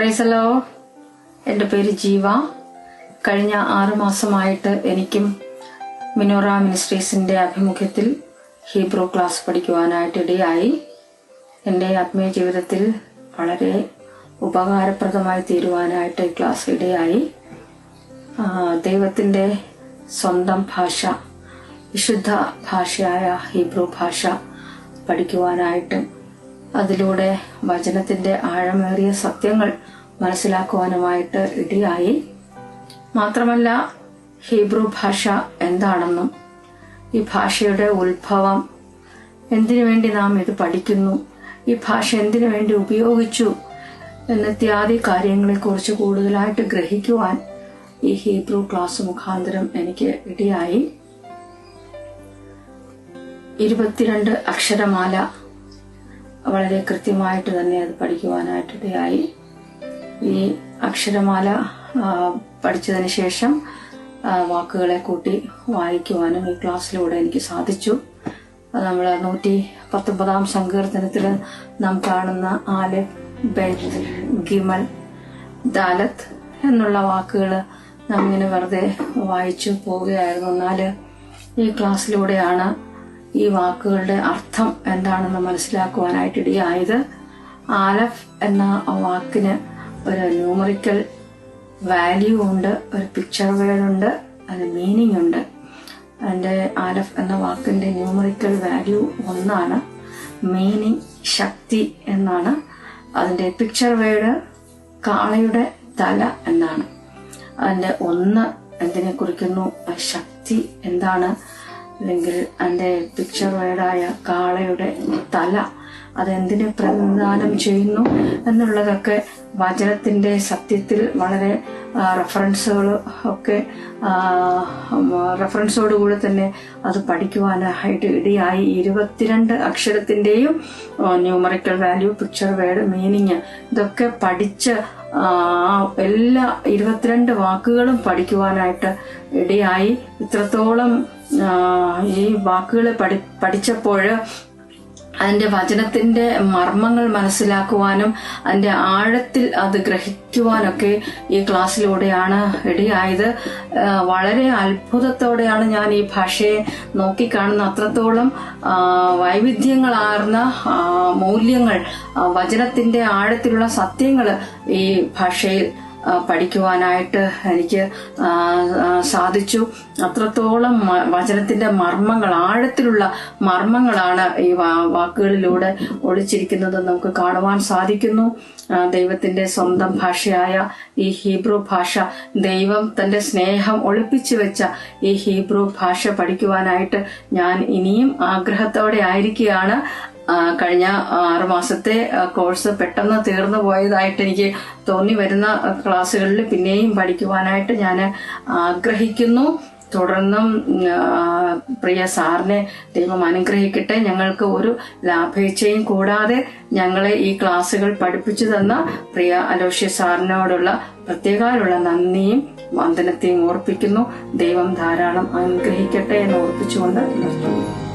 പ്രൈസലോ എന്റെ പേര് ജീവ. കഴിഞ്ഞ ആറു മാസമായിട്ട് എനിക്കും മിനോറ മിനിസ്ട്രീസിന്റെ ആഭിമുഖ്യത്തിൽ ഹീബ്രോ ക്ലാസ് പഠിക്കുവാനായിട്ട് ഇടയായി. എന്റെ ആത്മീയ ജീവിതത്തിൽ വളരെ ഉപകാരപ്രദമായി തീരുവാനായിട്ട് ക്ലാസ് ഇടയായി. ദൈവത്തിന്റെ സ്വന്തം ഭാഷ വിശുദ്ധ ഭാഷയായ ഹീബ്രു ഭാഷ പഠിക്കുവാനായിട്ടും അതിലൂടെ വചനത്തിന്റെ ആഴമേറിയ സത്യങ്ങൾ മനസ്സിലാക്കുവാനുമായിട്ട് ഇടയായി. മാത്രമല്ല ഹീബ്രു ഭാഷ എന്താണെന്നും ഈ ഭാഷയുടെ ഉത്ഭവം എന്തിനു വേണ്ടി നാം ഇത് പഠിക്കുന്നു ഈ ഭാഷ എന്തിനു വേണ്ടി ഉപയോഗിച്ചു എന്നിത്യാദി കാര്യങ്ങളെക്കുറിച്ച് കൂടുതലായിട്ട് ഗ്രഹിക്കുവാൻ ഈ ഹീബ്രു ക്ലാസ് മുഖാന്തരം എനിക്ക് ഇടയായി. ഇരുപത്തിരണ്ട് അക്ഷരമാല വളരെ കൃത്യമായിട്ട് തന്നെ അത് പഠിക്കുവാനായിട്ടിടയായി ഈ അക്ഷരമാല പഠിച്ചതിന് ശേഷം വാക്കുകളെ കൂട്ടി വായിക്കുവാനും ഈ ക്ലാസ്സിലൂടെ എനിക്ക് സാധിച്ചു. നമ്മൾ നൂറ്റി പത്തൊമ്പതാം സങ്കീർത്തനത്തിൽ നാം കാണുന്ന ആൽ ഗിമൽ ദാലത്ത് എന്നുള്ള വാക്കുകൾ നാം ഇങ്ങനെ വെറുതെ വായിച്ചു പോവുകയായിരുന്നു. എന്നാൽ ഈ ക്ലാസ്സിലൂടെയാണ് ഈ വാക്കുകളുടെ അർത്ഥം എന്താണെന്ന് മനസ്സിലാക്കുവാനായിട്ട് ഇടയായത് ആലഫ് എന്ന വാക്കിന് ഒരു ന്യൂമറിക്കൽ വാല്യൂ ഉണ്ട് ഒരു പിക്ചർ വേർഡ് ഉണ്ട് അതിന് മീനിങ് ഉണ്ട്. അതിന്റെ ആലഫ് എന്ന വാക്കിന്റെ ന്യൂമറിക്കൽ വാല്യൂ ഒന്നാണ്. മീനിങ് ശക്തി എന്നാണ്. അതിന്റെ പിക്ചർ വേർഡ് കാളയുടെ തല എന്നാണ്. അതിന്റെ ഒന്ന് എന്തിനെ കുറിക്കുന്നു? ശക്തി എന്താണ്? അല്ലെങ്കിൽ അതിന്റെ പിക്ചർ വേർഡായ കാളയുടെ തല അതെന്തിനെ പ്രതിനിധാനം ചെയ്യുന്നു എന്നുള്ളതൊക്കെ വചനത്തിന്റെ സത്യത്തിൽ വളരെ റെഫറൻസുകൾ ഒക്കെ റെഫറൻസോടുകൂടി തന്നെ അത് പഠിക്കുവാനായിട്ട് ഇടിയായി. ഇരുപത്തിരണ്ട് അക്ഷരത്തിന്റെയും numerical value picture word meaning ഇതൊക്കെ പഠിച്ച് എല്ലാ ഇരുപത്തിരണ്ട് വാക്കുകളും പഠിക്കുവാനായിട്ട് ഇടയായി. ഇത്രത്തോളം ഈ വാക്കുകൾ പഠി പഠിച്ചപ്പോൾ അതിന്റെ വചനത്തിന്റെ മർമ്മങ്ങൾ മനസ്സിലാക്കുവാനും അതിന്റെ ആഴത്തിൽ അത് ഗ്രഹിക്കുവാനൊക്കെ ഈ ക്ലാസ്സിലൂടെയാണ് ഇടയായത്. വളരെ അത്ഭുതത്തോടെയാണ് ഞാൻ ഈ ഭാഷയെ നോക്കിക്കാണുന്ന അത്രത്തോളം വൈവിധ്യങ്ങളാർന്ന മൂല്യങ്ങൾ വചനത്തിന്റെ ആഴത്തിലുള്ള സത്യങ്ങൾ ഈ ഭാഷയിൽ പഠിക്കുവാനായിട്ട് എനിക്ക് സാധിച്ചു. അത്രത്തോളം വചനത്തിന്റെ മർമ്മങ്ങൾ ആഴത്തിലുള്ള മർമ്മങ്ങളാണ് ഈ വാക്കുകളിലൂടെ ഒളിച്ചിരിക്കുന്നത് നമുക്ക് കാണുവാൻ സാധിക്കുന്നു. ദൈവത്തിന്റെ സ്വന്തം ഭാഷയായ ഈ ഹീബ്രു ഭാഷ ദൈവം തന്റെ സ്നേഹം ഒളിപ്പിച്ചു വെച്ച ഈ ഹീബ്രു ഭാഷ പഠിക്കുവാനായിട്ട് ഞാൻ ഇനിയും ആഗ്രഹത്തോടെ ആയിരിക്കുകയാണ്. കഴിഞ്ഞ ആറു മാസത്തെ കോഴ്സ് പെട്ടെന്ന് തീർന്നു പോയതായിട്ട് എനിക്ക് തോന്നി വരുന്ന ക്ലാസ്സുകളിൽ പിന്നെയും പഠിക്കുവാനായിട്ട് ഞാൻ ആഗ്രഹിക്കുന്നു. തുടർന്നും പ്രിയ സാറിനെ ദൈവം അനുഗ്രഹിക്കട്ടെ. ഞങ്ങൾക്ക് ഒരു ലാഭേച്ഛയും കൂടാതെ ഞങ്ങളെ ഈ ക്ലാസ്സുകൾ പഠിപ്പിച്ചു തന്ന പ്രിയ അലോഷ്യ സാറിനോടുള്ള പ്രത്യേകമുള്ള നന്ദിയും വന്ദനത്തെയും ഓർപ്പിക്കുന്നു. ദൈവം ധാരാളം അനുഗ്രഹിക്കട്ടെ എന്ന് ഓർപ്പിച്ചുകൊണ്ട് നിർത്തുന്നു.